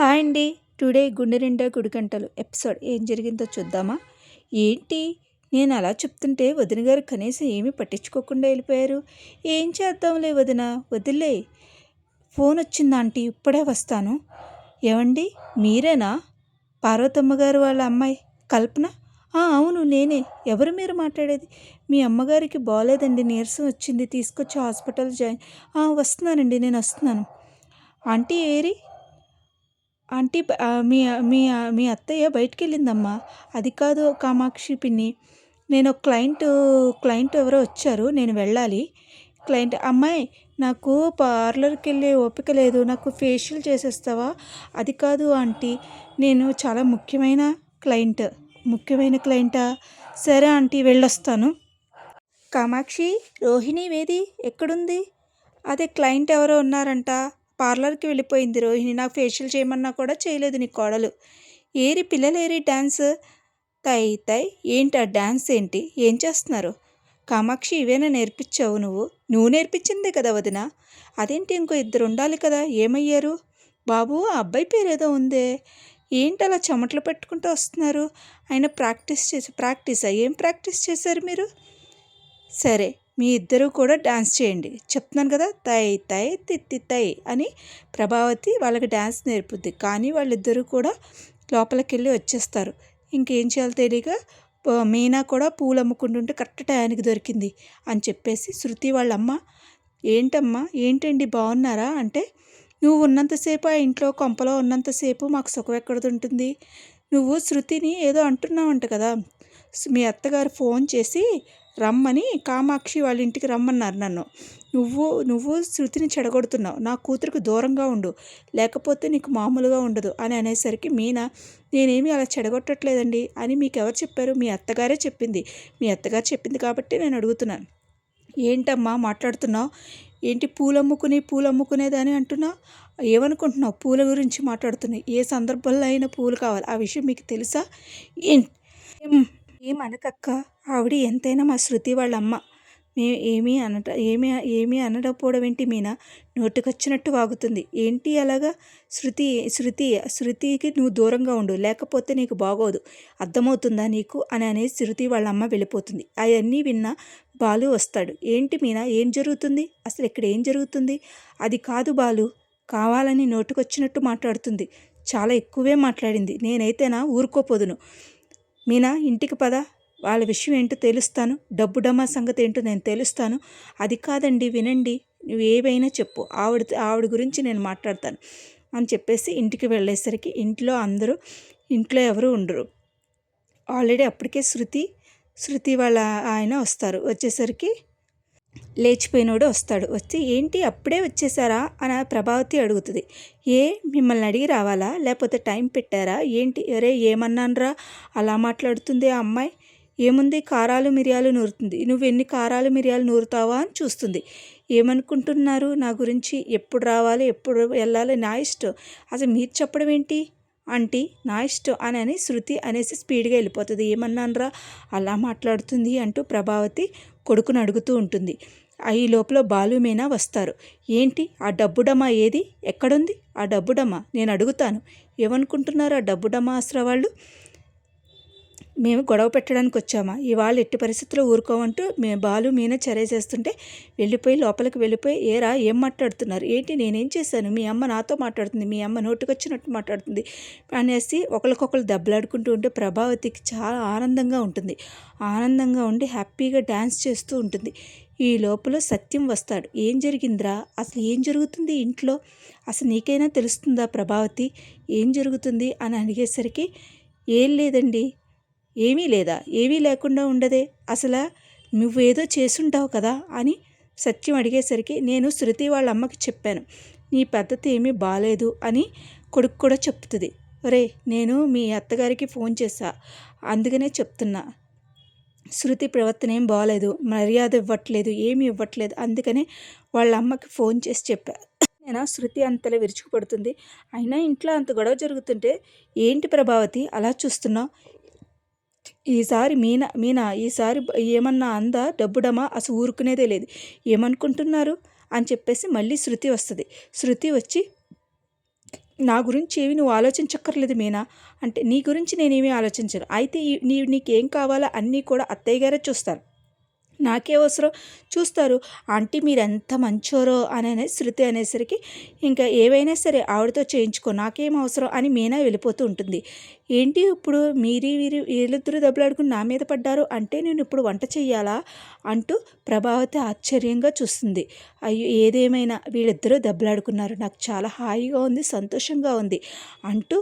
Hi అండి. Today గుండె నిండా గుడికంటలు ఎపిసోడ్ ఏం జరిగిందో చూద్దామా? ఏంటి? నేను అలా చెప్తుంటే వదిన గారు కనీసం ఏమీ పట్టించుకోకుండా వెళ్ళిపోయారు. ఏం చేద్దాంలే వదిన? వదిలే. ఫోన్ వచ్చిందా ఆంటీ ఇప్పుడే వస్తాను. ఏమండి? మీరేనా? పార్వతమ్మ గారు వాళ్ళ అమ్మాయి కల్పన? అవును నేనే. ఎవరు మీరు మాట్లాడేది? మీ అమ్మగారికి బాగోలేదండి నీరసం వచ్చింది తీసుకొచ్చి హాస్పిటల్ జాయిన్. వస్తున్నానండి నేను వస్తున్నాను. ఆంటీ ఏరి? ఆంటీ మీ మీ మీ అత్తయ్య బయటికి వెళ్ళిందమ్మా అది కాదు కామాక్షి పిన్ని. నేను క్లయింట్ క్లయింట్ ఎవరో వచ్చారు నేను వెళ్ళాలి. క్లయింట్ అమ్మాయి నాకు పార్లర్కి వెళ్ళే ఓపిక లేదు నాకు ఫేషియల్ చేసేస్తావా? అది కాదు ఆంటీ నేను చాలా ముఖ్యమైన క్లయింట్. ముఖ్యమైన క్లయింటా? సరే ఆంటీ వెళ్ళొస్తాను. కామాక్షి రోహిణి వేది ఎక్కడుంది? అదే క్లయింట్ ఎవరో ఉన్నారంట. పార్లర్కి వెళ్ళిపోయింది రోహిణి. నాకు ఫేషియల్ చేయమన్నా కూడా చేయలేదు నీ కోడలు. ఏరి పిల్లలేరి డ్యాన్స్ తై తై ఏంటి ఆ డ్యాన్స్ ఏంటి? ఏం చేస్తున్నారు? కామాక్షి ఇవేనా నేర్పించావు నువ్వు? నువ్వు నేర్పించిందే కదా వదిన. అదేంటి ఇంకో ఇద్దరు ఉండాలి కదా? ఏమయ్యారు? బాబు ఆ అబ్బాయి పేరేదో ఉందే. ఏంటి అలా చెమటలు పెట్టుకుంటూ వస్తున్నారు? ఆయన ప్రాక్టీస్ చేసి ప్రాక్టీసా? ఏం ప్రాక్టీస్ చేశారు మీరు? సరే మీ ఇద్దరూ కూడా డాన్స్ చేయండి. చెప్తున్నాను కదా తై తై తిత్తి తై అని ప్రభావతి వాళ్ళకి డాన్స్ నేర్పుద్ది. కానీ వాళ్ళిద్దరూ కూడా లోపలికి వెళ్ళి వచ్చేస్తారు. ఇంకేం చేయాలో తెలియక మీనా కూడా పూలు అమ్ముకుంటుంటే కరెక్ట్ టయానికి దొరికింది అని చెప్పేసి శృతి వాళ్ళమ్మ ఏంటమ్మా ఏంటండి బాగున్నారా? అంటే నువ్వు ఉన్నంతసేపు ఆ ఇంట్లో కొంపలో ఉన్నంతసేపు మాకు సుఖం ఎక్కడిది ఉంటుంది నువ్వు శృతిని ఏదో అంటున్నావంట కదా మీ అత్తగారు ఫోన్ చేసి రమ్మని కామాక్షి వాళ్ళ ఇంటికి రమ్మన్నారు నన్ను. నువ్వు నువ్వు శృతిని చెడగొడుతున్నావు. నా కూతురికి దూరంగా ఉండు. లేకపోతే నీకు మామూలుగా ఉండదు అని అనేసరికి మీనా నేనేమి అలా చెడగొట్టట్లేదండి అని మీకు ఎవరు చెప్పారు? మీ అత్తగారే చెప్పింది. మీ అత్తగారు చెప్పింది కాబట్టి నేను అడుగుతున్నాను. ఏంటమ్మా మాట్లాడుతున్నావు? ఏంటి పూలు అమ్ముకుని పూలు అమ్ముకునేదని అంటున్నావు? ఏమనుకుంటున్నావు? పూల గురించి మాట్లాడుతున్నావు. ఏ సందర్భంలో అయినా పూలు కావాలి. ఆ విషయం మీకు తెలుసా? ఏం ఏం- ఏమనకక్క? ఆవిడ ఎంతైనా మా శృతి వాళ్ళ అమ్మ మేము ఏమీ అనట ఏమీ ఏమీ అనడపోవడం ఏంటి మీనా? నోటికొచ్చినట్టు వాగుతుంది. ఏంటి అలాగా? శృతి శృతి శృతికి నువ్వు దూరంగా ఉండు. లేకపోతే నీకు బాగోదు. అర్థమవుతుందా నీకు? అని అనేది శృతి వాళ్ళ అమ్మ వెళ్ళిపోతుంది. అవన్నీ విన్నా బాలు వస్తాడు. ఏంటి మీనా? ఏం జరుగుతుంది? అసలు ఇక్కడ ఏం జరుగుతుంది? అది కాదు బాలు. కావాలని నోటికొచ్చినట్టు మాట్లాడుతుంది. చాలా ఎక్కువే మాట్లాడింది. నేనైతేనా ఊరుకోపోదును. మీనా ఇంటికి పద. వాళ్ళ విషయం ఏంటో తెలుస్తాను. డబ్బు డమా సంగతి ఏంటో నేను తెలుస్తాను. అది కాదండి వినండి. నువ్వు ఏవైనా చెప్పు. ఆవిడ ఆవిడ గురించి నేను మాట్లాడతాను అని చెప్పేసి ఇంటికి వెళ్ళేసరికి ఇంట్లో అందరూ ఇంట్లో ఎవరు ఉండరు. ఆల్రెడీ అప్పటికే శృతి శృతి వాళ్ళ ఆయన వస్తారు. వచ్చేసరికి లేచిపోయినోడు వస్తాడు. వచ్చి ఏంటి అప్పుడే వచ్చేసారా? అని ప్రభావతి అడుగుతుంది. ఏ మిమ్మల్ని అడిగి రావాలా? లేకపోతే టైం పెట్టారా? ఏంటి? అరే ఏమన్నానరా? అలా మాట్లాడుతుంది ఆ అమ్మాయి. ఏముంది? కారాలు మిరియాలు నూరుతుంది. నువ్వు ఎన్ని కారాలు మిరియాలు నూరుతావా? అని చూస్తుంది. ఏమనుకుంటున్నారు? నా గురించి ఎప్పుడు రావాలి? ఎప్పుడు వెళ్ళాలి? నా ఇష్టం. అసలు మీరు చెప్పడం ఏంటి? ఆంటీ నా ఇష్టం అని అని శృతి అనేసి స్పీడ్గా వెళ్ళిపోతుంది. ఏమన్నానరా? అలా మాట్లాడుతుంది అంటూ ప్రభావతి కొడుకును అడుగుతూ ఉంటుంది. ఆ ఈ లోపల బాలు మీనా వస్తారు. ఏంటి? ఆ డబ్బుడమ్మా ఏది? ఎక్కడుంది? ఆ డబ్బుడమ్మా నేను అడుగుతాను. ఏమనుకుంటున్నారు ఆ డబ్బుడమ్మా అసలు వాళ్ళు మేము గొడవ పెట్టడానికి వచ్చామా? ఇవాళ ఎట్టి పరిస్థితుల్లో ఊరుకోమంటూ మే బాలు మీన చర్య చేస్తుంటే వెళ్ళిపోయి లోపలికి వెళ్ళిపోయి ఏరా ఏం మాట్లాడుతున్నారు? ఏంటి నేనేం చేశాను? మీ అమ్మ నాతో మాట్లాడుతుంది మీ అమ్మ నోటుకొచ్చినట్టు మాట్లాడుతుంది అనేసి ఒకరికొకరు దెబ్బలాడుకుంటూ ఉంటే ప్రభావతికి చాలా ఆనందంగా ఉంటుంది. ఆనందంగా ఉండి హ్యాపీగా డ్యాన్స్ చేస్తూ ఉంటుంది. ఈ లోపల సత్యం వస్తాడు. ఏం జరిగిందిరా? అసలు ఏం జరుగుతుంది ఇంట్లో? అసలు నీకైనా తెలుస్తుందా ప్రభావతి? ఏం జరుగుతుంది? అని అడిగేసరికి ఏం లేదండి. ఏమీ లేదా? ఏమీ లేకుండా ఉండదే? అసలు నువ్వేదో చేసుంటావు కదా అని సత్యం అడిగేసరికి నేను శృతి వాళ్ళ అమ్మకి చెప్పాను. నీ పద్ధతి ఏమీ బాగాలేదు అని కొడుకు కూడా చెప్తుంది. ఒరే నేను మీ అత్తగారికి ఫోన్ చేశా. అందుకనే చెప్తున్నా. శృతి ప్రవర్తన ఏం బాగాలేదు మర్యాద ఇవ్వట్లేదు. ఏమీ ఇవ్వట్లేదు. అందుకనే వాళ్ళ అమ్మకి ఫోన్ చేసి చెప్పా. నేను శృతి అంతలా విరుచుకుపడుతుంది. అయినా ఇంట్లో అంత గొడవ జరుగుతుంటే ఏంటి ప్రభావతి? అలా చూస్తున్నావు? ఈసారి మీనా మీనా ఈసారి ఏమన్నా అందా? డబ్బుడమా? అసలు ఊరుకునేదే లేదు. ఏమనుకుంటున్నారు? అని చెప్పేసి మళ్ళీ శృతి వస్తుంది. శృతి వచ్చి నా గురించి ఏమి నువ్వు ఆలోచించక్కర్లేదు మీనా. అంటే నీ గురించి నేనేమీ ఆలోచించను. అయితే ఈ- నీ నీకేం కావాలో అన్నీ కూడా అత్తయ్య గారే చూస్తారు. నాకే అవసరం. చూస్తారు. ఆంటీ మీరు ఎంత మంచోరో అని శృతి అనేసరికి ఇంకా ఏవైనా సరే ఆవిడతో చేయించుకో నాకేం అవసరం అని మీనా వెళ్ళిపోతూ ఉంటుంది. ఏంటి ఇప్పుడు మీరి వీరి వీళ్ళిద్దరూ దెబ్బలాడుకుని నా మీద పడ్డారు? అంటే నేను ఇప్పుడు వంట చెయ్యాలా? అంటూ ప్రభావతి ఆశ్చర్యంగా చూస్తుంది. అయ్యో ఏదేమైనా వీళ్ళిద్దరూ దెబ్బలాడుకున్నారు. నాకు చాలా హాయిగా ఉంది సంతోషంగా ఉంది అంటూ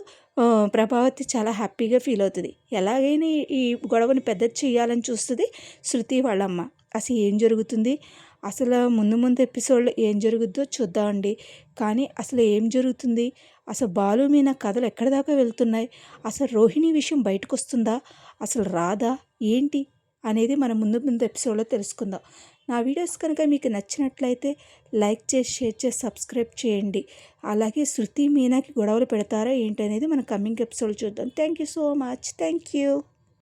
ప్రభావతి చాలా హ్యాపీగా ఫీల్ అవుతుంది. ఎలాగైనా ఈ- గొడవని పెద్దది చేయాలని చూస్తుంది శృతి వాళ్ళమ్మ. అసలు ఏం జరుగుతుంది? అసలు ముందు ముందు ఎపిసోడ్లో ఏం జరుగుద్దో చూద్దామండి కానీ అసలు ఏం జరుగుతుంది? అసలు బాలు మీన కథలు ఎక్కడి దాకా వెళ్తున్నాయి? అసలు రోహిణి విషయం బయటకు వస్తుందా అసలు రాదా? ఏంటి? అనేది మనం ముందు ముందు ఎపిసోడ్లో తెలుసుకుందాం. నా వీడియోస్ కనుక మీకు నచ్చినట్లయితే లైక్ చేసి షేర్ చేసి సబ్స్క్రైబ్ చేయండి. అలాగే శృతి మీనాకి గొడవలు పెడతారా ఏంటి అనేది మనం కమింగ్ ఎపిసోడ్ చూద్దాం. Thank you so much. Thank you.